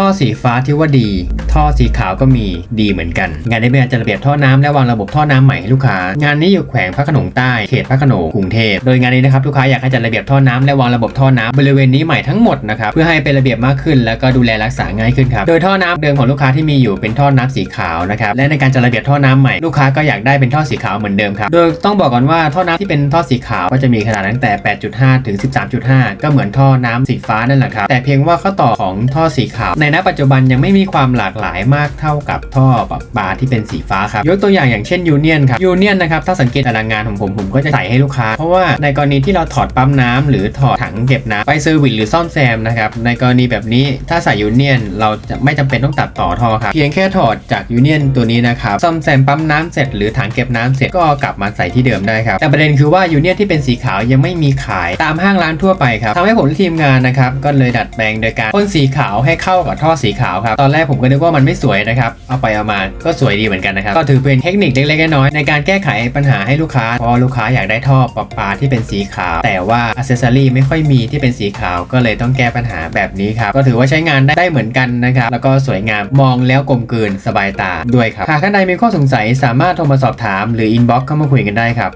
พ่อสีฟ้าที่ว่าดี ท่อสีขาวก็มีดีเหมือนกัน งานนี้เป็นการจัดระเบียบท่อน้ำและวางระบบท่อน้ำใหม่ให้ลูกค้า งานนี้อยู่แขวงพระขนงใต้เขตพระขนงกรุงเทพโดยงานนี้นะครับลูกค้าอยากให้จัดระเบียบท่อน้ำและวางระบบท่อน้ำบริเวณนี้ใหม่ทั้งหมดนะครับเพื่อให้เป็นระเบียบมากขึ้น แล้วก็ดูแลรักษาง่ายขึ้นครับโดยท่อน้ำเดิมของลูกค้าที่มีอยู่เป็นท่อน้ำสีขาวนะครับและในการจัดระเบียบท่อน้ำใหม่ลูกค้าก็อยากได้เป็นท่อสีขาวเหมือนเดิมครับโดยต้องบอกก่อนว่าท่อน้ำที่เป็นท่อสีขาวก็จะมีขนาดตั้งแต่ 8.5 ถึง 13.5 ก็เหมือนท่อน้ำสีฟ้านั่นแหละครับแต่เพียงว่าข้อต่อของท่อสีขาวในณปัจจุบันยังไม่มีความหลากหลายายมากเท่ากับท่อปรับปาที่เป็นสีฟ้าครับยกตัวอย่างอย่างเช่นยูเนียนครับยูเนียนนะครับถ้าสังเกตตารางงานของผมผมก็จะใส่ให้ลูกค้า เพราะว่าในกรณีที่เราถอดปั๊มน้ำหรือถอดถังเก็บน้ำไปเซอร์วิสหรือซ่อมแซมนะครับในกรณีแบบนี้ถ้าใส่ยูเนียนเราจะไม่จำเป็นต้องตัดต่อท่อครับเพียงแค่ถอดจากยูเนียนตัวนี้นะครับซ่อมแซมปั๊มน้ำเสร็จหรือถังเก็บน้ำเสร็จก็กลับมาใส่ที่เดิมได้ครับแต่ประเด็นคือว่ายูเนียนที่เป็นสีขาวยังไม่มีขายตามห้างร้านทั่วไปครับทำให้ผมและทีมงานนะครับก็เลยดัดแปลงโดยการพ่นสีขาวให้เข้ากับท่อสีขาวครับตอนแรกผมก็นึกว่ามันไม่สวยนะครับ เอาไปเอามาก็สวยดีเหมือนกันนะครับ ก็ถือเป็นเทคนิคเล็กๆน้อยๆในการแก้ไขปัญหาให้ลูกค้าพราะลูกค้าอยากได้ท่อประปาที่เป็นสีขาว แต่ว่าอ c เซสซอรี่ไม่ค่อยมีที่เป็นสีขาว ก็เลยต้องแก้ปัญหาแบบนี้ครับ ก็ถือว่าใช้งานได้ไดเหมือนกันนะครับ แล้วก็สวยงาม มองแล้วกลมกลืนสบายตาด้วยครับ หากท่านใดมีข้อสงสัยสามารถโทรมาสอบถาม หรืออินบ็อกซ์เข้ามาคุยกันได้ครับ